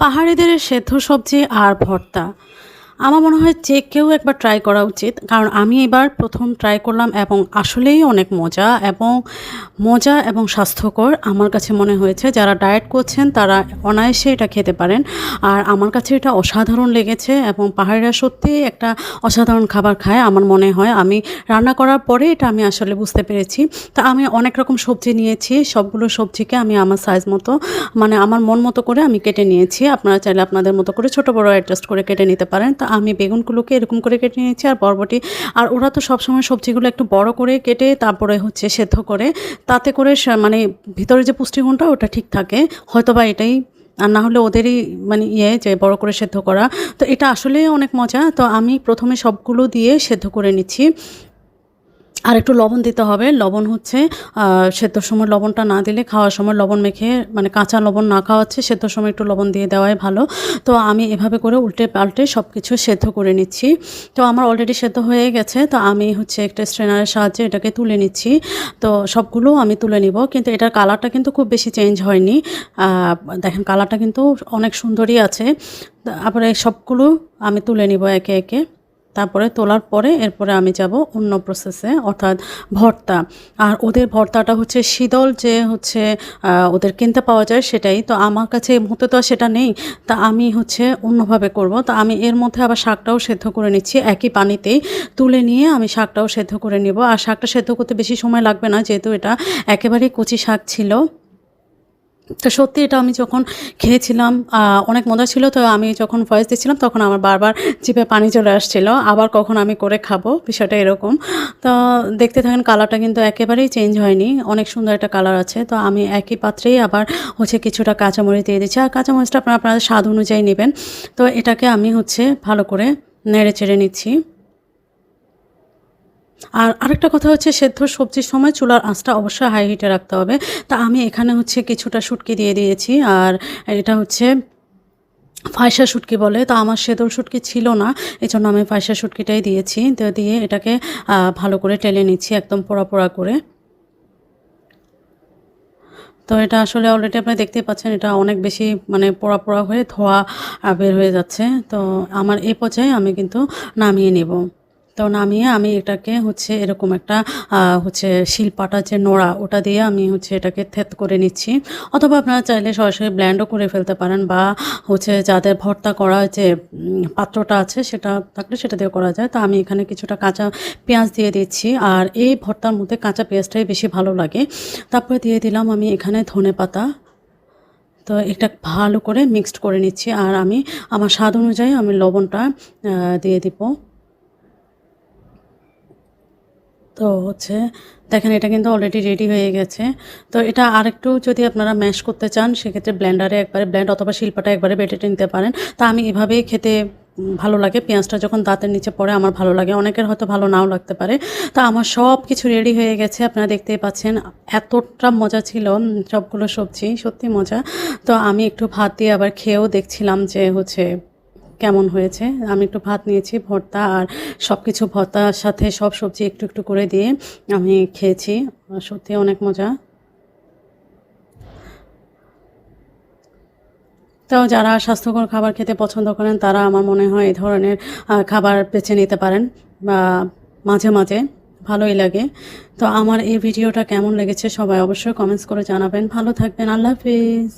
পাহাড়িদের সেদ্ধ সবজি আর ভর্তা। আমার মনে হয় যে কেউ একবার ট্রাই করা উচিত। কারণ আমি এবার প্রথম ট্রাই করলাম এবং আসলেই অনেক মজা এবং মজা এবং স্বাস্থ্যকর আমার কাছে মনে হয়েছে। যারা ডায়েট করছেন, তারা অনায়াসে এটা খেতে পারেন। আর আমার কাছে এটা অসাধারণ লেগেছে এবং পাহাড়িরা সত্যিই একটা অসাধারণ খাবার খায় আমার মনে হয়। আমি রান্না করার পরে এটা আমি আসলে বুঝতে পেরেছি। তা আমি অনেক রকম সবজি নিয়েছি, সবগুলো সবজিকে আমি আমার সাইজ মতো মানে আমার মন মতো করে আমি কেটে নিয়েছি। আপনারা চাইলে আপনাদের মতো করে ছোট বড় অ্যাডজাস্ট করে কেটে নিতে পারেন। তা আমি বেগুনগুলোকে এরকম করে কেটে নিয়েছি আর বরবটি। আর ওরা তো সবসময় সবজিগুলো একটু বড় করে কেটে তারপরে হচ্ছে সেদ্ধ করে, তাতে করে মানে ভিতরে যে পুষ্টিগুণটা ওটা ঠিক থাকে। হয়তো বা এটাই, আর না হলে ওদেরই মানে ইয়ে যে বড় করে সেদ্ধ করা। তো এটা আসলেই অনেক মজা। তো আমি প্রথমে সবগুলো দিয়ে সেদ্ধ করে নিচ্ছি। আর একটু লবণ দিতে হবে। লবণ হচ্ছে সেদ্ধর সময় লবণটা না দিলে খাওয়ার সময় লবণ মেখে মানে কাঁচা লবণ না খাওয়াচ্ছে সেদ্ধর সময় একটু লবণ দিয়ে দেওয়াই ভালো। তো আমি এভাবে করে উল্টে পাল্টে সব কিছু সেদ্ধ করে নিচ্ছি। তো আমার অলরেডি সেদ্ধ হয়ে গেছে, তো আমি হচ্ছে একটা স্ট্রেনারের সাহায্যে এটাকে তুলে নিচ্ছি। তো সবগুলো আমি তুলে নিব, কিন্তু এটার কালারটা কিন্তু খুব বেশি চেঞ্জ হয়নি। দেখেন কালারটা কিন্তু অনেক সুন্দরই আছে। তারপরে সবগুলো আমি তুলে নিব একে একে। তারপরে তোলার পরে এরপরে আমি যাব অন্য প্রসেসে অর্থাৎ ভর্তা। আর ওদের ভর্তাটা হচ্ছে শীতল যে হচ্ছে ওদের কিনতে পাওয়া যায় সেটাই। তো আমার কাছে এই মুহূর্তে তো সেটা নেই। তা আমি হচ্ছে অন্যভাবে করব। তা আমি এর মধ্যে আবার শাকটাও সেদ্ধ করে নিচ্ছি একই পানিতেই। তুলে নিয়ে আমি শাকটাও সেদ্ধ করে নিব। আর শাকটা সেদ্ধ করতে বেশি সময় লাগবে না, যেহেতু এটা একেবারেই কচি শাক ছিল। তো সত্যি এটা আমি যখন খেয়েছিলাম অনেক মজা ছিল। তো আমি যখন ভয়েস দিচ্ছিলাম, তখন আমার বারবার জিভে পানি চলে আসছিল। আবার কখন আমি করে খাব, বিষয়টা এরকম। তো দেখতে থাকেন কালারটা কিন্তু একেবারেই চেঞ্জ হয়নি। অনেক সুন্দর একটা কালার আছে। তো আমি একই পাত্রেই আবার হচ্ছে কিছুটা কাঁচামরিচ দিয়ে দিচ্ছি। আর কাঁচামরিচটা আপনারা আপনাদের স্বাদ অনুযায়ী নেবেন। তো এটাকে আমি হচ্ছে ভালো করে নেড়ে চেড়ে নিচ্ছি। আর আরেকটা কথা হচ্ছে সেদ্ধ সবজির সময় চুলার আঁচটা অবশ্যই হাই হিটে রাখতে হবে। তা আমি এখানে হচ্ছে কিছুটা শুটকি দিয়ে দিয়েছি আর এটা হচ্ছে ফাইসা শুটকি বলে। তা আমার সেদল শুটকি ছিল না এই জন্য আমি ফাইসা শুটকিটাই দিয়েছি। তো দিয়ে এটাকে ভালো করে টেলে নিচ্ছি একদম পোড়া পোড়া করে। তো এটা আসলে অলরেডি আপনি দেখতেই পাচ্ছেন, এটা অনেক বেশি মানে পোড়া পোড়া হয়ে ধোয়া বের হয়ে যাচ্ছে। তো আমার এই পর্যায়ে আমি কিন্তু নামিয়ে নেব। তো নামিয়ে আমি এটাকে হচ্ছে এরকম একটা হচ্ছে শিলপাটা যে নোড়া, ওটা দিয়ে আমি হচ্ছে এটাকে থেত করে নিচ্ছি। অথবা আপনারা চাইলে সরাসরি ব্ল্যান্ডও করে ফেলতে পারেন বা হচ্ছে যাদের ভর্তা করা যে পাত্রটা আছে সেটা থাকলে সেটা দিয়ে করা যায়। তো আমি এখানে কিছুটা কাঁচা পেঁয়াজ দিয়ে দিচ্ছি আর এই ভর্তার মধ্যে কাঁচা পেঁয়াজটাই বেশি ভালো লাগে। তারপরে দিয়ে দিলাম আমি এখানে ধনে পাতা। তো এটা ভালো করে মিক্সড করে নিচ্ছি আর আমি, আমার স্বাদ অনুযায়ী আমি লবণটা দিয়ে দিব। তো হচ্ছে, দেখেন এটা কিন্তু অলরেডি রেডি হয়ে গেছে। তো এটা আরেকটু যদি আপনারা ম্যাশ করতে চান, সেক্ষেত্রে ব্ল্যান্ডারে একবারে ব্ল্যান্ড অথবা শিল্পাটা একবারে বেটে নিতে পারেন। তা আমি এভাবেই খেতে ভালো লাগে, পেঁয়াজটা যখন দাঁতের নিচে পড়ে আমার ভালো লাগে, অনেকের হয়তো ভালো নাও লাগতে পারে। তা আমার সব কিছু রেডি হয়ে গেছে, আপনারা দেখতেই পাচ্ছেন এতটা মজা ছিল সবগুলো সবজি, সত্যি মজা। তো আমি একটু ভাত দিয়ে আবার খেয়েও দেখছিলাম যে হচ্ছে কেমন হয়েছে? আমি একটু ভাত নিয়েছি, ভর্তা আর সব কিছু ভর্তার সাথে সব সবজি একটু একটু করে দিয়ে আমি খেয়েছি। সত্যি অনেক মজা। তো যারা স্বাস্থ্যকর খাবার খেতে পছন্দ করেন, তারা আমার মনে হয় এই ধরনের খাবার বেছে নিতে পারেন, বা মাঝে মাঝে ভালোই লাগে। তো আমার এই ভিডিওটা কেমন লেগেছে সবাই অবশ্যই কমেন্টস করে জানাবেন। ভালো থাকবেন, আল্লাহ হাফিজ।